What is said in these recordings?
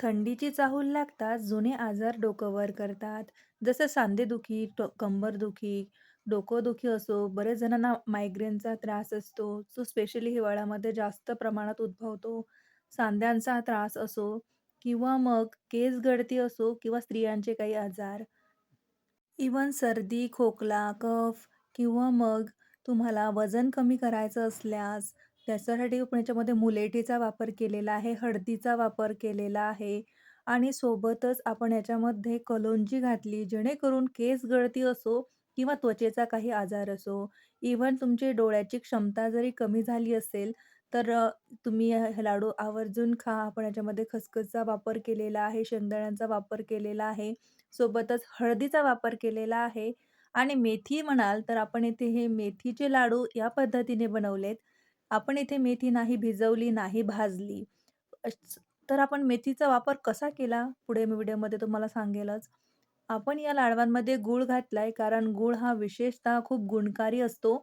थंडीची चाहूल लागताच जुने आजार डोकं वर करतात. जसं सांधेदुखी, टो कंबरदुखी, डोकंदुखी असो, बरेच जणांना मायग्रेनचा त्रास असतो, जो स्पेशली हिवाळ्यामध्ये जास्त प्रमाणात उद्भवतो. सांध्यांचा त्रास असो किंवा मग केस गळती असो किंवा स्त्रियांचे काही आजार. इव्हन सर्दी, खोकला, कफ किंवा मग तुम्हाला वजन कमी करायचं असल्यास त्याच्यासाठी आपण याच्यामध्ये मुलेठीचा वापर केलेला आहे, हळदीचा वापर केलेला आहे आणि सोबतच आपण याच्यामध्ये कलोंजी घातली जेणेकरून केस गळती असो किंवा त्वचेचा काही आजार असो, इव्हन तुमची डोळ्याची क्षमता जरी कमी झाली असेल, तर अ, तुम्ही हे लाडू आवर्जून खा. आपण याच्यामध्ये खसखसचा वापर केलेला आहे, शेंगदाण्यांचा वापर केलेला आहे. सोबतच हळदीचा वापर केलेला आहे आणि मेथी म्हणाल तर आपण इथे हे मेथीचे लाडू या पद्धतीने बनवलेत. आपण इथे मेथी नाही भिजवली, नाही भाजली. तर आपण मेथीचा वापर कसा केला पुढे मी व्हिडिओमध्ये तुम्हाला सांगेलच. आपण या लाडवांमध्ये गूळ घातलाय कारण गूळ हा विशेषतः खूप गुणकारी असतो.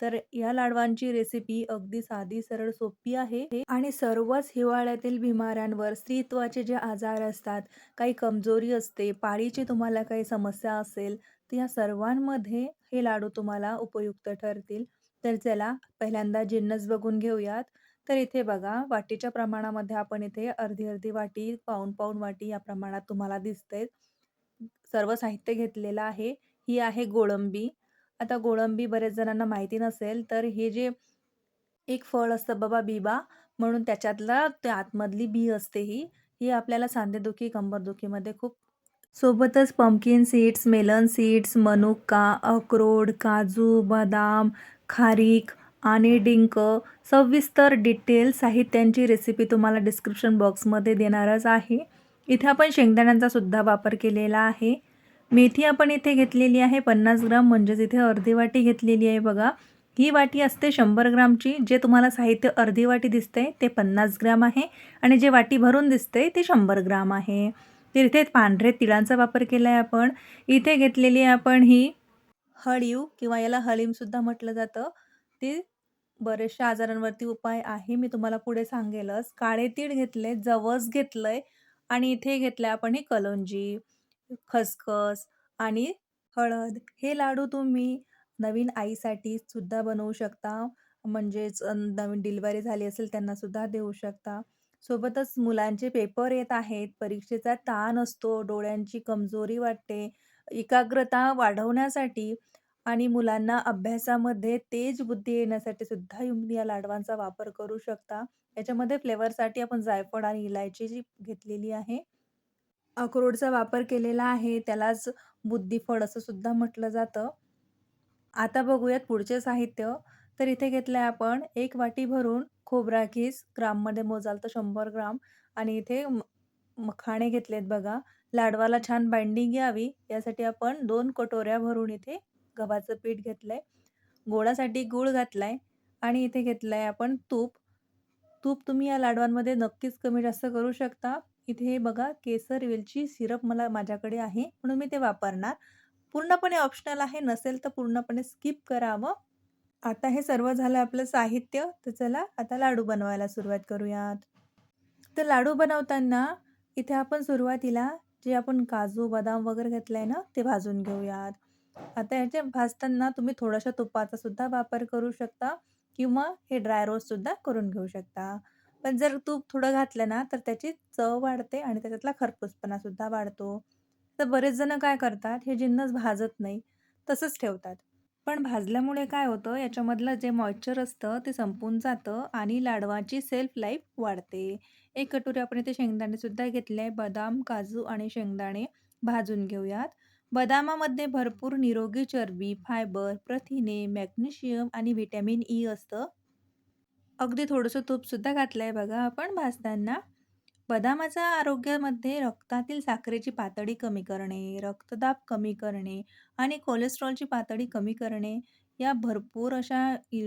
तर या लाडवांची रेसिपी अगदी साधी, सरळ, सोपी आहे आणि सर्वच हिवाळ्यातील बिमाऱ्यांवर स्त्रीत्वाचे जे आजार असतात, काही कमजोरी असते, पाळीची तुम्हाला काही समस्या असेल, तर या सर्वांमध्ये हे लाडू तुम्हाला उपयुक्त ठरतील. तर चला पहिल्यांदा जिन्नस बघून घेऊयात. तर इथे बघा वाटीच्या प्रमाणामध्ये आपण इथे अर्धी-अर्धी वाटी, पाऊण-पाऊण वाटी या प्रमाणात तुम्हाला दिसते सर्व साहित्य घेतलेलं आहे. ही आहे गोळंबी. आता गोळंबी बरेच जणांना माहिती नसेल, तर हे जे एक फळ असतं बाबा बिबा म्हणून त्याच्यातला त्या आतमधली बी असते ही. ही आपल्याला सांधेदुखी, कंबरदुखीमध्ये खूप सोबतच पंपकिन सीड्स, मेलन सीड्स, मनुका, अक्रोड, काजू, बदाम, खारीक आणि डिंक सविस्तर डिटेल साहित्यांची रेसिपी तुम्हाला डिस्क्रिप्शन बॉक्समध्ये देणारच आहे. इथे आपण शेंगदाण्यांचा सुद्धा वापर केलेला आहे. मेथी आपण इथे घेतलेली आहे 50 ग्राम म्हणजेच इथे अर्धी वाटी घेतलेली आहे बघा. ही वाटी असते शंभर ग्रामची. जे तुम्हाला साहित्य अर्धी वाटी दिसते ते 50 ग्राम आहे आणि जे वाटी भरून दिसते ते शंभर ग्राम आहे. तर इथे पांढरे तिळांचा वापर केला आहे आपण. इथे घेतलेली आहे आपण ही हळीव किंवा याला हलीमसुद्धा म्हटलं जातं. ते बऱ्याचशा आजारांवरती उपाय आहे. मी तुम्हाला पुढे सांगेलच. काळे तीळ घेतले, जवस घेतलंय आणि इथे घेतलंय आपण हे कलोंजी, खसखस आणि हळद. हे लाडू तुम्ही नवीन आईसाठी सुद्धा बनवू शकता. म्हणजेच नवीन डिलिव्हरी झाली असेल त्यांना सुद्धा देऊ शकता. सोबतच मुलांचे पेपर येत आहेत, परीक्षेचा ताण असतो, डोळ्यांची कमजोरी वाटते, एकाग्रता वाढवण्यासाठी आणि मुलांना अभ्यासामध्ये तेज बुद्धी येण्यासाठी सुद्धा तुम्ही या लाडवांचा वापर करू शकता. याच्यामध्ये फ्लेवरसाठी आपण जायफळ आणि इलायची जी घेतलेली आहे. अक्रोडचा वापर केलेला आहे. त्यालाच बुद्धिफळ असं सुद्धा म्हटलं जातं. आता बघूयात पुढचे साहित्य. तर इथे घेतलं आहे आपण 1 वाटी भरून खोबरा खीस, ग्राममध्ये मोजाल तर 100 ग्राम आणि इथे म मखाणे घेतलेत बघा. लाडवाला छान बाइंडिंग यावी यासाठी आपण 2 कटोऱ्या भरून इथे गव्हाचं पीठ घेतलंय. गोडासाठी गूळ घातलाय आणि इथे घेतलंय आपण तूप. तूप तुम्ही या लाडवांमध्ये नक्कीच कमी-जास्त करू शकता. इथे हे बघा केसर, वेलची सिरप मला माझ्याकडे आहे म्हणून मी ते वापरणार. पूर्णपणे ऑप्शनल आहे. नसेल तर पूर्णपणे स्किप करावं. आता हे सर्व झालं आपलं साहित्य. तर चला आता लाडू बनवायला सुरुवात करूयात. तर लाडू बनवताना इथे आपण सुरुवातीला जे आपण काजू, बदाम वगैरे घेतलंय ना, ते भाजून घेऊयात. आता याचे भाजताना तुम्ही थोड्याशा तुपाचा सुद्धा वापर करू शकता किंवा हे ड्राय रोस्ट सुद्धा करून घेऊ शकता. पण जर तूप थोडं घातलं ना, तर त्याची चव वाढते आणि त्याच्यातला खरपूसपणा सुद्धा वाढतो. तर बरेच जण काय करतात, हे जिन्नस भाजत नाही, तसंच ठेवतात. पण भाजल्यामुळे काय होतं, याच्यामधलं जे मॉइश्चर असतं ते संपून जातं आणि लाडवाची सेल्फ लाईफ वाढते. एक कटोरी आपण इथे शेंगदाणे सुद्धा घेतले. बदाम, काजू आणि शेंगदाणे भाजून घेऊयात. बदामामध्ये भरपूर निरोगी चरबी, फायबर, प्रथिने, मॅग्नेशियम आणि व्हिटॅमिन ई असतं. अगदी थोडंसं तूपसुद्धा घातलं आहे बघा आपण भाजताना. बदामाचा आरोग्यामध्ये रक्तातील साखरेची पातळी कमी करणे, रक्तदाब कमी करणे आणि कोलेस्ट्रॉलची पातळी कमी करणे या भरपूर अशा इ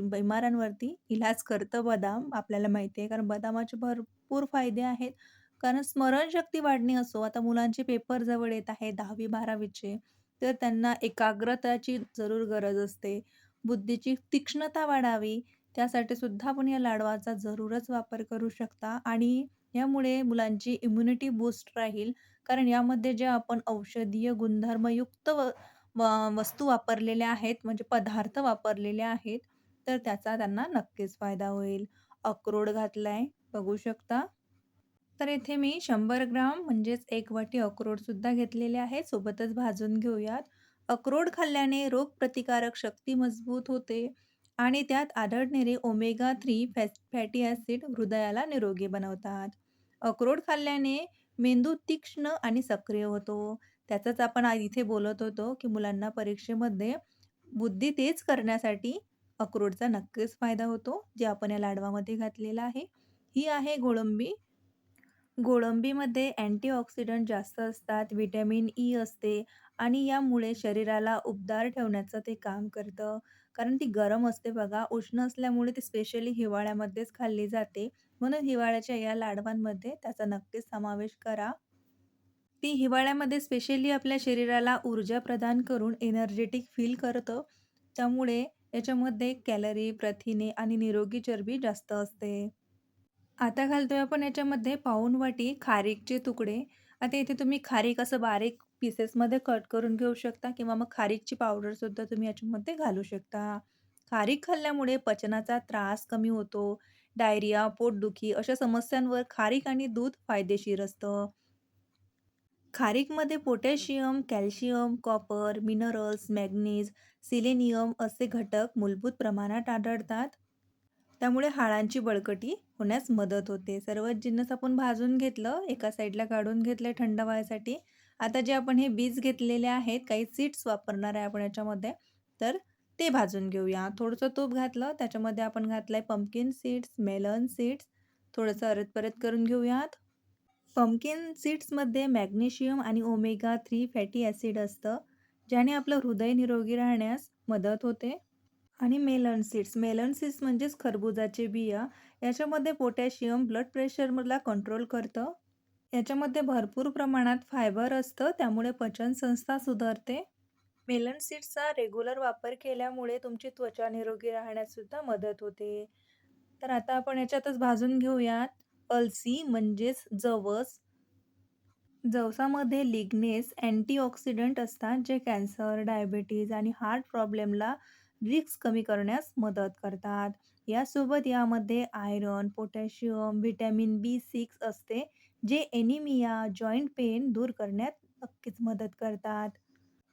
इलाज करतं बदाम. आपल्याला माहिती आहे कारण बदामाचे भरपूर फायदे आहेत. कारण स्मरणशक्ती वाढणे असो, आता मुलांचे पेपर जवळ येत आहे दहावी बारावीचे तर त्यांना एकाग्रताची जरूर गरज असते. बुद्धीची तीक्ष्णता वाढावी त्यासाठी सुद्धा आपण या लाडवाचा जरूरच वापर करू शकता आणि यामुळे मुलांची इम्युनिटी बूस्ट राहील. कारण यामध्ये जे आपण औषधीय गुणधर्मयुक्त व वस्तू वापरलेल्या आहेत, म्हणजे पदार्थ वापरलेले आहेत, तर त्याचा त्यांना नक्कीच फायदा होईल. अक्रोड घातलाय, बघू शकता. तर येथे मी शंभर ग्राम म्हणजेच एक वाटी अक्रोडसुद्धा घेतलेले आहे सोबतच भाजून घेऊयात. अक्रोड खाल्ल्याने रोगप्रतिकारक शक्ती मजबूत होते आणि त्यात आढळणारे ओमेगा थ्री फॅ फॅटी ॲसिड हृदयाला निरोगी बनवतात. अक्रोड खाल्ल्याने मेंदू तीक्ष्ण आणि सक्रिय होतो. त्याचंच आपण इथे बोलत होतो, की मुलांना परीक्षेमध्ये बुद्धी तेज करण्यासाठी अक्रोडचा नक्कीच फायदा होतो, जे आपण या लाडवामध्ये घातलेला आहे. ही आहे गोळंबी. गोळंबीमध्ये अँटीऑक्सिडंट जास्त असतात, व्हिटॅमिन ई असते आणि यामुळे शरीराला उबदार ठेवण्याचं ते काम करतं. कारण ती गरम असते बघा, उष्ण असल्यामुळे ती स्पेशली हिवाळ्यामध्येच खाल्ली जाते. म्हणून हिवाळ्याच्या या लाडवांमध्ये त्याचा नक्कीच समावेश करा. ती हिवाळ्यामध्ये स्पेशली आपल्या शरीराला ऊर्जा प्रदान करून एनर्जेटिक फील करतं. त्यामुळे याच्यामध्ये कॅलरी, प्रथिने आणि निरोगी चरबी जास्त असते. आता घालतोय आपण याच्यामध्ये पाऊण वाटी खारीकचे तुकडे. आता इथे तुम्ही खारीक असं बारीक पीसेसमध्ये कट करून घेऊ शकता किंवा मग खारीकची पावडरसुद्धा तुम्ही याच्यामध्ये घालू शकता. खारीक खाल्ल्यामुळे पचनाचा त्रास कमी होतो. डायरिया, पोटदुखी अशा समस्यांवर खारीक आणि दूध फायदेशीर असतं. खारीकमध्ये potassium, calcium, copper, minerals, manganese selenium असे घटक मूलभूत प्रमाणात आढळतात. त्यामुळे हाडांची बळकटी होण्यास मदत होते. सर्व जिन्नस आपण भाजून घेतलं, एका साईडला काढून घेतलं थंड व्हायसाठी. आता जे आपण हे बीज घेतलेले आहेत, काही सीड्स वापरणार आहे आपण याच्यामध्ये, तर ते भाजून घेऊया. थोडंसं तूप घातलं, त्याच्यामध्ये आपण घातलंय पंपकिन सीड्स, मेलन सीड्स, थोडंसं अरत-परत करून घेऊयात. पंपकिन सीड्समध्ये मॅग्नेशियम आणि ओमेगा थ्री फॅटी ॲसिड असतं, ज्याने आपलं हृदय निरोगी राहण्यास मदत होते. आणि मेलन सीड्स, मेलन सीड्स म्हणजेच खरबुजाचे बिया. याच्यामध्ये पोटॅशियम ब्लड प्रेशरला कंट्रोल करतं. याच्यामध्ये भरपूर प्रमाणात फायबर असतं, त्यामुळे पचनसंस्था सुधारते. मेलन सीड्सचा रेग्युलर वापर केल्यामुळे तुमची त्वचा निरोगी राहण्याससुद्धा मदत होते. तर आता आपण याच्यातच भाजून घेऊयात अलसी म्हणजेच जवस. जवसामध्ये लिग्नेस अँटीऑक्सिडंट असतात, जे कॅन्सर, डायबिटीज आणि हार्ट प्रॉब्लेमला रिक्स कमी करण्यास मदत करतात. यासोबत यामध्ये iron potassium, vitamin B six असते, जे एनिमिया, जॉईंट पेन दूर करण्यात नक्कीच मदत करतात.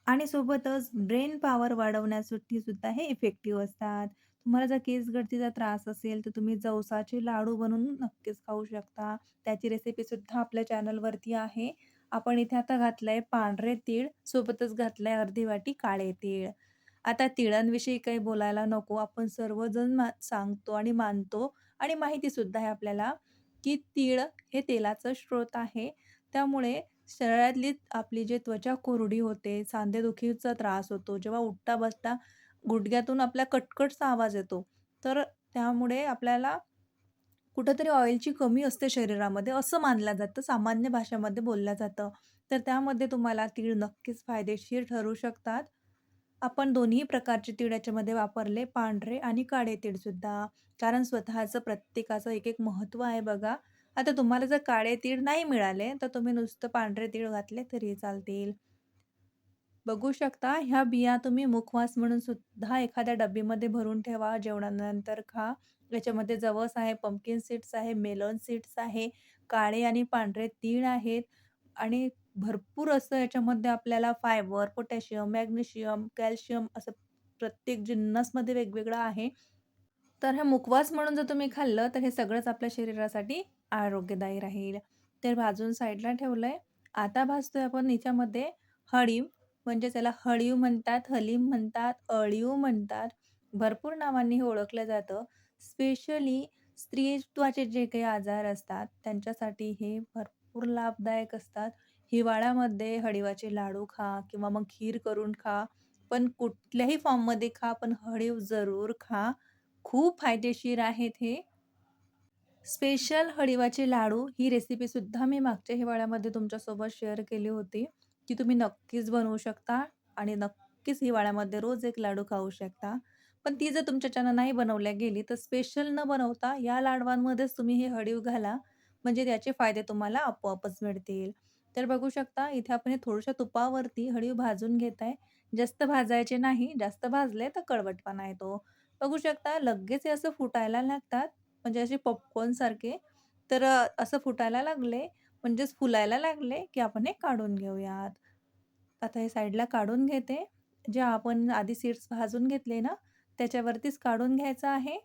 आणि सोबतच ब्रेन पॉवर वाढवण्यासाठी सुद्धा हे इफेक्टिव्ह असतात. तुम्हाला जर केस गळतीचा त्रास असेल, तर तुम्ही जवसाचे लाडू बनवून नक्कीच खाऊ शकता. त्याची रेसिपीसुद्धा आपल्या चॅनलवरती आहे. आपण इथे आता घातलं आहे पांढरे तीळ, सोबतच घातलं आहे अर्धी वाटी काळे तीळ. आता तिळांविषयी काही बोलायला नको. आपण सर्वजण मा सांगतो आणि मानतो आणि माहितीसुद्धा आहे आपल्याला, की तीळ हे तेलाचं स्रोत आहे. त्यामुळे शरीरातली आपली जी त्वचा कोरडी होते, सांधेदुखीचा त्रास होतो, जेव्हा उठता-बसता गुडघ्यातून आपल्या कटकटचा आवाज येतो, तर त्यामुळे आपल्याला कुठंतरी ऑइलची कमी असते शरीरामध्ये, असं मानलं जातं. सामान्य भाषेमध्ये बोललं जातं. तर त्यामध्ये तुम्हाला तीळ नक्कीच फायदेशीर ठरू शकतात. आपण दोन्ही प्रकारचे तीळ याच्यामध्ये वापरले, पांढरे आणि काळे तीळसुद्धा. कारण स्वतःचं प्रत्येकाचं एक-एक महत्त्व आहे बघा. आता तुम्हाला जर काळे तीळ नाही मिळाले, तर तुम्ही नुसतं पांढरे तीळ घातले तरी चालतील. बघू शकता ह्या बिया तुम्ही मुखवास म्हणून सुद्धा एखाद्या डब्बीमध्ये भरून ठेवा, जेवणानंतर खा. याच्यामध्ये जवस आहे, पंपकिन सीड्स आहे, मेलन सीड्स आहे, काळे आणि पांढरे तीळ आहेत आणि भरपूर असं याच्यामध्ये आपल्याला फायबर, पोटॅशियम, मॅग्नेशियम, कॅल्शियम असं प्रत्येक जिन्नसमध्ये वेगवेगळं आहे. तर हे मुखवास म्हणून जर तुम्ही खाल्लं, तर हे सगळंच आपल्या शरीरासाठी आरोग्यदायी राहील. ते भाजून साईडला ठेवलंय. आता भाजतोय आपण याच्यामध्ये हळीव, म्हणजे त्याला हळीव म्हणतात, हलीम म्हणतात, अळीव म्हणतात. भरपूर नावांनी हे ओळखलं जातं. स्पेशली स्त्रीत्वाचे जे काही आजार असतात, त्यांच्यासाठी हे भरपूर लाभदायक असतात. हिवाळ्यामध्ये हळीवाचे लाडू खा किंवा मग खीर करून खा. पण कुठल्याही फॉर्ममध्ये खा, पण हळीव जरूर खा. खूप फायदेशीर आहेत हे. स्पेशल हळीवाचे लाडू ही रेसिपीसुद्धा मी मागच्या हिवाळ्यामध्ये तुमच्यासोबत शेअर केली होती. ती तुम्ही नक्कीच बनवू शकता आणि नक्कीच हिवाळ्यामध्ये रोज एक लाडू खाऊ शकता. पण ती जर तुमच्याच्यानं नाही बनवल्या गेली, तर स्पेशल न बनवता या लाडवांमध्येच तुम्ही हे हळीव घाला. म्हणजे त्याचे फायदे तुम्हाला आपोआपच मिळतील. तर बघू शकता इथे आपण हे थोड्याशा तुपावरती हळीव भाजून घेत आहे. जास्त भाजायचे नाही, जास्त भाजले तर कडवटपणा येतो. बघू शकता लगेच हे असं फुटायला लागतात, म्हणजे असे पॉपकॉर्नसारखे. तर अ, असं फुटायला लागले, म्हणजेच फुलायला लागले, की आपण हे काढून घेऊयात. आता हे साईडला काढून घेते. जे आपण आधी सीड्स भाजून घेतले ना, त्याच्यावरतीच काढून घ्यायचं आहे.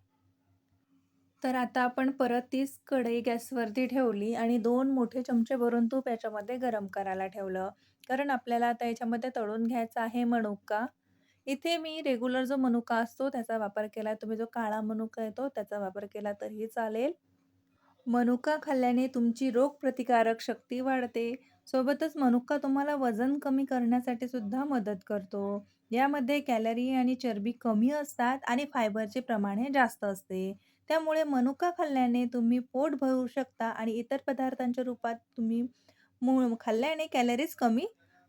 तर आता आपण परत तीच कढई गॅसवरती ठेवली आणि दोन मोठे चमचे भरून तूप याच्यामध्ये गरम करायला ठेवलं. कारण आपल्याला आता याच्यामध्ये तळून घ्यायचा आहे मनुका. इथे मी रेग्युलर जो मनुका असतो त्याचा वापर केला तुम्ही जो काळा मनुका येतो त्याचा वापर केला तरीही चालेल. मनुका खाल्ल्याने तुमची रोगप्रतिकारक शक्ती वाढते. सोबतच मनुका तुम्हाला वजन कमी करण्यासाठी सुद्धा मदत करतो. यामध्ये कॅलरी आणि चरबी कमी असतात आणि फायबरचे प्रमाण हे जास्त असते. त्यामुळे मनुका खाल्ल्याने तुम्ही पोट भरू शकता आणि इतर पदार्थांच्या रूपात तुम्ही मूळ खाल्ल्याने कॅलरीज कमी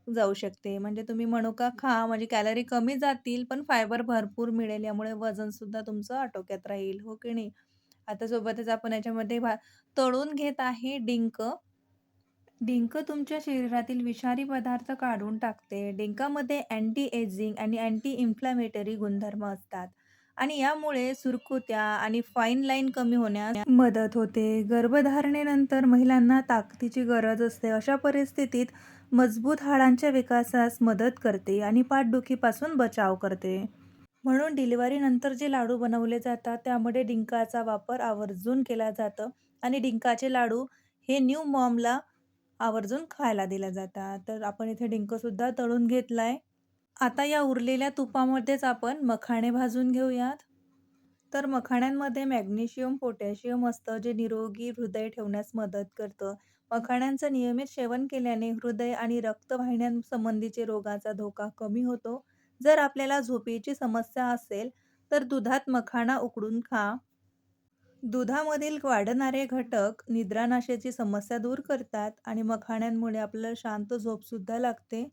जाऊ शकते. म्हणजे तुम्ही मनुका खा म्हणजे कॅलरी कमी जातील, पण फायबर भरपूर मिळेल. यामुळे वजनसुद्धा तुमचं आटोक्यात राहील. हो की नाही? आता सोबतच आपण याच्यामध्ये भा तळून घेत आहे डिंक. डिंक तुमच्या शरीरातील विषारी पदार्थ काढून टाकते. डिंकामध्ये अँटी एजिंग आणि अँटी इन्फ्लेमेटरी गुणधर्म असतात आणि यामुळे सुरकुत्या आणि फाईन लाईन कमी होण्यास मदत होते. गर्भधारणेनंतर महिलांना ताकदीची गरज असते. अशा परिस्थितीत मजबूत हाडांच्या विकासास मदत करते आणि पाठदुखीपासून बचाव करते. म्हणून डिलिव्हरीनंतर जे लाडू बनवले जातात त्यामध्ये डिंकाचा वापर आवर्जून केला जातं आणि डिंकाचे लाडू हे न्यू मॉमला आवर्जून खायला दिल्या जातात. तर आपण इथे डिंकसुद्धा तळून घेतलाय. आता या उरलेल्या तुपामध्येच आपण मखाणे भाजून घेऊयात. तर मखाण्यांमध्ये मॅग्नेशियम, पोटॅशियम असतं जे निरोगी हृदय ठेवण्यास मदत करतं. मखाण्यांचं नियमित सेवन केल्याने हृदय आणि रक्तवाहिन्यांसंबंधीचे रोगाचा धोका कमी होतो. जर आपल्याला झोपेची समस्या असेल तर दुधात मखाणा उकडून खा. दुधामधील वाढणारे घटक निद्रानाशाची समस्या दूर करतात आणि मखाण्यांमुळे आपल्याला शांत झोपसुद्धा लागते.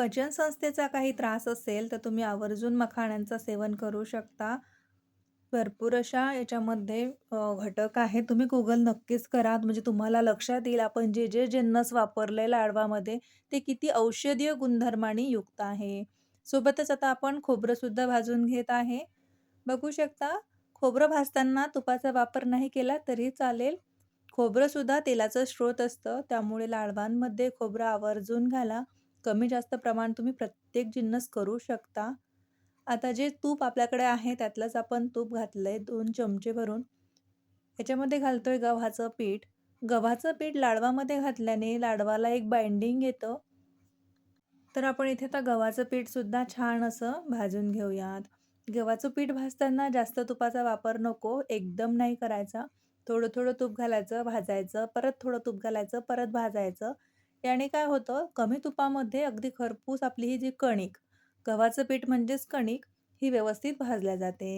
पचनसंस्थेचा काही त्रास असेल तर तुम्ही आवर्जून मखाण्यांचं सेवन करू शकता. भरपूर अशा याच्यामध्ये घटक आहेत. तुम्ही गुगल नक्कीच करा. म्हणजे तुम्हाला लक्षात येईल आपण जे, जे जिन्नस वापरले लाडवामध्ये ते किती औषधीय गुणधर्माने युक्त आहे. सोबतच आता आपण खोबरंसुद्धा भाजून घेत आहे. बघू शकता खोबरं भाजताना तुपाचा वापर नाही केला तरी चालेल. खोबरंसुद्धा तेलाचं स्रोत असतं. त्यामुळे लाडवांमध्ये खोबरं आवर्जून घाला. कमी जास्त प्रमाण तुम्ही प्रत्येक जिन्नस करू शकता. आता जे तूप आपल्याकडे आहे त्यातलंच आपण तूप घातलं आहे दोन चमचे भरून. याच्यामध्ये घालतोय गव्हाचं पीठ. गव्हाचं पीठ लाडवामध्ये घातल्याने लाडवाला एक बाइंडिंग येतं. तर आपण इथे आता गव्हाचं पीठसुद्धा छान असं भाजून घेऊयात. गव्हाचं पीठ भाजताना जास्त तुपाचा वापर नको, एकदम नाही करायचा. थोडं-थोडं तूप घालायचं, भाजायचं, परत थोडं तूप घालायचं, परत भाजायचं. याने काय होतं, कमी तुपामध्ये अगदी खरपूस आपली ही जी कणिक, गव्हाचं पीठ म्हणजेच कणिक, ही व्यवस्थित भाजल्या जाते.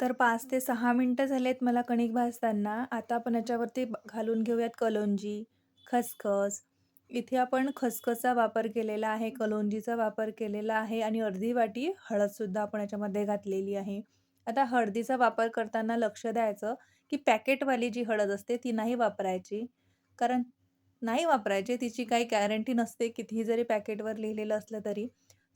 तर पाच ते सहा मिनटं झालेत मला कणिक भाजताना. आता आपण याच्यावरती घालून घेऊयात कलोंजी, खसखस. इथे आपण खसखसचा वापर केलेला आहे, कलोंजीचा वापर केलेला आहे आणि अर्धी वाटी हळदसुद्धा आपण याच्यामध्ये घातलेली आहे. आता हळदीचा वापर करताना लक्ष द्यायचं, की पॅकेटवाली जी हळद असते ती नाही वापरायची. कारण नाही वापरायचे तिची काही गॅरंटी नसते कितीही जरी पॅकेटवर लिहिलेलं असलं तरी.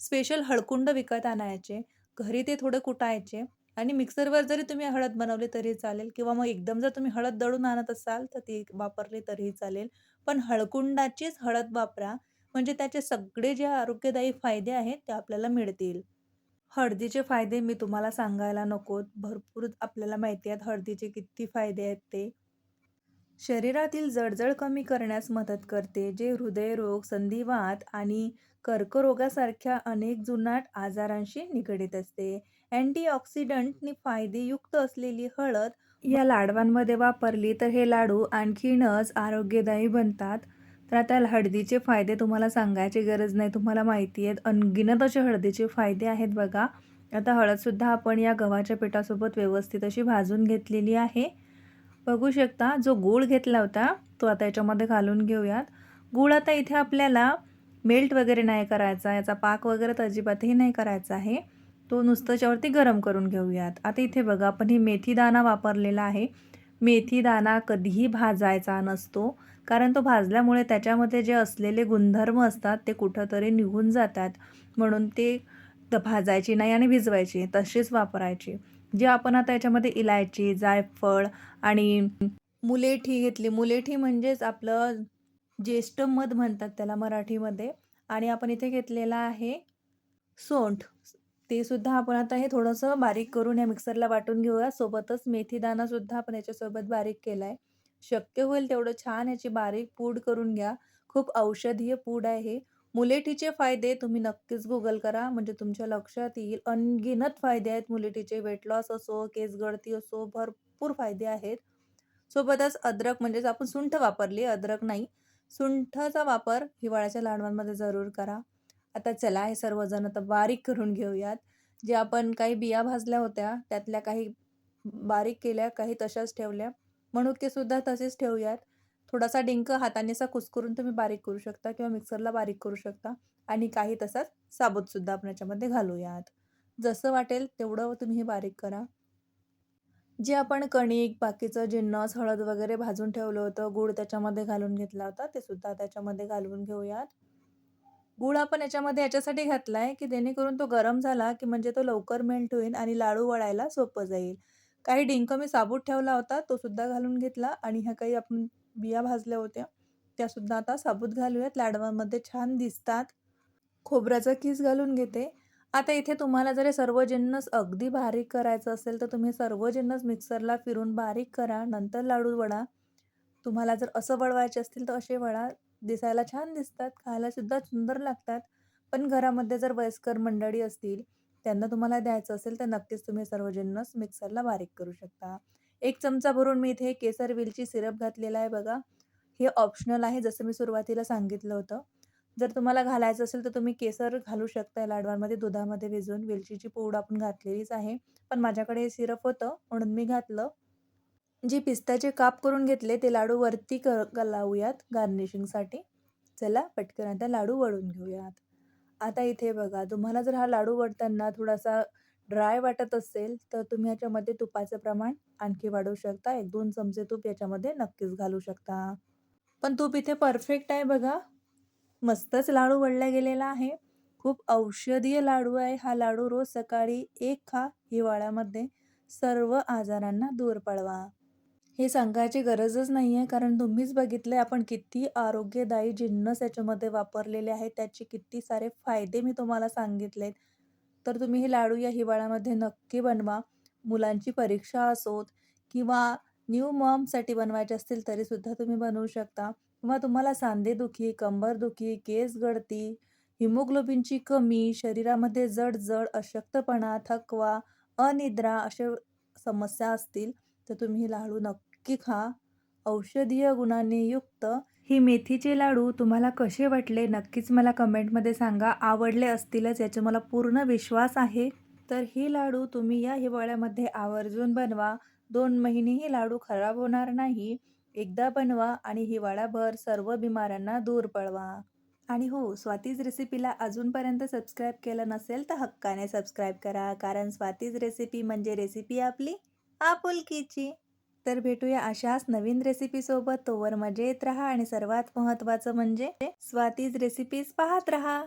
स्पेशल हळकुंड विकत आणायचे. घरी ते थोडं कुटायचे आणि मिक्सरवर जरी तुम्ही हळद बनवली तरी चालेल किंवा मग एकदम जर तुम्ही हळद दळून आणत असाल तर ती वापरली तरीही चालेल. पण हळकुंडाचीच हळद वापरा, म्हणजे त्याचे सगळे जे आरोग्यदायी फायदे आहेत ते आपल्याला मिळतील. हळदीचे फायदे मी तुम्हाला सांगायला नकोत. भरपूर आपल्याला माहिती आहेत हळदीचे किती फायदे आहेत ते. शरीरातील जळजळ कमी करण्यास मदत करते, जे हृदयरोग, संधिवात आणि कर्करोगासारख्या अनेक जुनाट आजारांशी निगडीत असते. अँटीऑक्सिडंटनी फायदेयुक्त असलेली हळद या लाडवांमध्ये वापरली तर हे लाडू आणखीनच आरोग्यदायी बनतात. तर आता हळदीचे फायदे तुम्हाला सांगायची गरज नाही. तुम्हाला माहिती आहेत अनगिनत असे हळदीचे फायदे आहेत बघा. आता हळदसुद्धा आपण या गव्हाच्या पिठासोबत व्यवस्थित अशी भाजून घेतलेली आहे. बघू शकता जो गूळ घेतला होता तो आता याच्यामध्ये घालून घेऊयात. गूळ आता इथे आपल्याला मेल्ट वगैरे नाही करायचा, याचा पाक वगैरे तर अजिबातही नाही करायचा आहे. तो नुसतं याच्यावरती गरम करून घेऊयात. आता इथे बघा आपण हे मेथीदाणा वापरलेला आहे. मेथीदाना कधीही भाजायचा नसतो कारण तो भाजल्यामुळे त्याच्यामध्ये जे असलेले गुणधर्म असतात ते कुठंतरी निघून जातात म्हणून ते त भाजायची नाही आणि भिजवायची तशीच वापरायची जे आपण आता याच्यामध्ये इलायची जायफळ आणि मुलेठी घेतली. मुलेठी म्हणजेच आपलं ज्येष्ठ मध म्हणतात त्याला मराठीमध्ये. आणि आपण इथे घेतलेला आहे सोंठ. ते सुद्धा आपण आता हे थोडंसं बारीक करून या मिक्सरला वाटून घेऊया. सोबतच मेथीदाणासुद्धा आपण याच्यासोबत बारीक केला आहे शक्य होईल तेवढं छान याची बारीक पूड करून घ्या. खूप औषधीय पूड आहे. मुलेटीचे मुलेठीचे फायदे तुम्ही नक्कीच गुगल करा. म्हणजे तुमच्या लक्षात येईल. अनगिनत फायदे आहेत मुलेठीचे वेट लॉस असो केस गळती असो भरपूर फायदे आहेत. सोबतच अद्रक म्हणजेच आपण सुंठ वापरली अद्रक नाही. सुंठाचा वापर हिवाळ्याच्या लाडवांमध्ये जरूर करा. आता चला हे सर्वजण आता बारीक करून घेऊयात. जे आपण काही बिया भाजल्या होत्या त्यातल्या काही बारीक केल्या काही तशाच ठेवल्या. मणुकेसुद्धा तसेच ठेवूयात. थोडासा डिंक हाताने असा कुस्करून तुम्ही बारीक करू शकता किंवा मिक्सरला बारीक करू शकता. आणि काही तसाच साबूतसुद्धा आपण याच्यामध्ये घालूयात. जसं वाटेल तेवढं तुम्ही हे बारीक करा. जे आपण कणिक बाकीचं जिन्नस हळद वगैरे भाजून ठेवलं होतं गूळ त्याच्यामध्ये घालून घेतला होता ते सुद्धा त्याच्यामध्ये घालून घेऊयात. गूळ आपण याच्यामध्ये याच्यासाठी घातला आहे की जेणेकरून तो गरम झाला की म्हणजे तो लवकर मेल्ट होईल आणि लाडू वळायला सोपं जाईल. काही डिंक मी साबूत ठेवला होता तो सुद्धा घालून घेतला आणि ह्या काही आपण बिया भाजल्या होत्या. त्यासुद्धा आता साबूत घालूयात. लाडवांमध्ये छान दिसतात. खोबऱ्याचा किस घालून घेते. आता इथे तुम्हाला जर सर्व जिन्नस अगदी बारीक करायचं असेल तर तुम्ही सर्व जिन्नस मिक्सरला फिरून बारीक करा. नंतर लाडू वडा. तुम्हाला जर असं वळवायचे असतील तर असे वडा दिसायला छान दिसतात. खायलासुद्धा सुंदर लागतात. पण घरामध्ये जर वयस्कर मंडळी असतील त्यांना तुम्हाला द्यायचं असेल तर नक्कीच तुम्ही सर्व जिन्नस मिक्सरला बारीक करू शकता. एक चमचा भरून मी इथे केसर वेलची सिरप घातलेला आहे बघा. हे ऑप्शनल आहे जसं मी सुरुवातीला सांगितलं होतं. जर तुम्हाला घालायचं असेल तर तुम्ही केसर घालू शकता लाडवांमध्ये दुधामध्ये भिजवून. वेलचीची पूड आपण घातलेलीच आहे. पण माझ्याकडे हे सिरप होतं म्हणून मी घातलं. जे पिस्ताचे काप करून घेतले ते लाडू वरती क लावूयात गार्निशिंगसाठी चला पटकन आता लाडू वळून घेऊयात. आता इथे बघा तुम्हाला जर हा लाडू वळताना थोडासा ड्राय वाटत असेल तर तुम्ही याच्यामध्ये तुपाचं प्रमाण आणखी वाढवू शकता. एक दोन चमचे तूप याच्यामध्ये नक्कीच घालू शकता. पण तूप इथे परफेक्ट आहे बघा. मस्तच लाडू वळला गेलेला आहे. खूप औषधीय लाडू आहे. हा लाडू रोज सकाळी एक खा हिवाळ्यामध्ये. सर्व आजारांना दूर पळवा हे सांगायची गरजच नाही आहे कारण तुम्हीच बघितलं आपण किती आरोग्यदायी जिन्नस याच्यामध्ये वापरलेले आहेत. त्याचे किती सारे फायदे मी तुम्हाला सांगितलेत. तर तुम्ही हे लाडू या हिवाळ्यामध्ये नक्की बनवा. मुलांची परीक्षा असोत किंवा न्यू मॉमसाठी बनवायचे असतील तरीसुद्धा तुम्ही बनवू शकता. किंवा तुम्हाला सांधेदुखी कंबरदुखी केस गळती हिमोग्लोबिनची कमी शरीरामध्ये जड जड अशक्तपणा थकवा अनिद्रा अशा समस्या असतील तर तुम्ही हे लाडू नक्की खा. औषधीय गुणांनी युक्त ही मेथीचे लाडू तुम्हाला कसे वाटले? नक्कीच मला कमेंटमध्ये सांगा. आवडले असतीलच याचा मला पूर्ण विश्वास आहे. तर ही लाडू तुम्ही या हिवाळ्यामध्ये आवर्जून बनवा. दोन महिनेही लाडू खराब होणार नाही. एकदा बनवा आणि हिवाळाभर सर्व बिमाऱ्यांना दूर पळवा. आणि हो स्वातीज रेसिपीला अजूनपर्यंत सबस्क्राईब केलं नसेल तर हक्काने सबस्क्राईब करा. कारण स्वातीज रेसिपी म्हणजे रेसिपी आपली आपुलकीची. तर भेटूया अशाच नवीन रेसिपीसोबत तोवर मजेत राहा आणि सर्वात महत्त्वाचं म्हणजे स्वातीज रेसिपीज पाहत राहा.